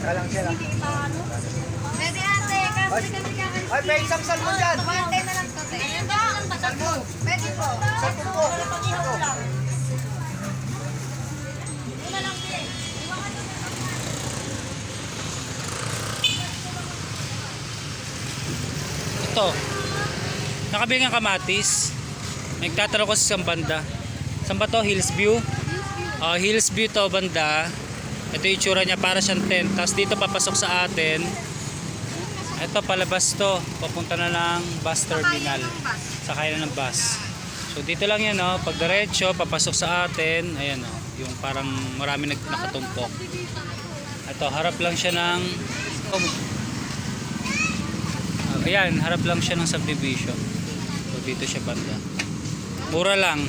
Pwede ate, kasi kami kakain. Ay, may isang salmon dyan. Pwede na lang to, te. Salmon. Pwede po. Salmon po. Ito. Ito. Nakabili ng kamatis. Nagtatanong ko sa isang banda. Saan ba to? Hills View? Oh, Hills View to banda. Ito yung itsura niya para siyang tent. Tapos dito papasok sa atin. Ito palabas to. Papunta na ng bus terminal. Sakay na ng bus. So dito lang yan oh. Pag diretso, papasok sa atin. Ayan oh. Yung parang marami nag nakatumpok. Ito, harap lang siya ng... Oh, Ayan, harap lang siya ng subdivision. So dito siya banda. Mura lang.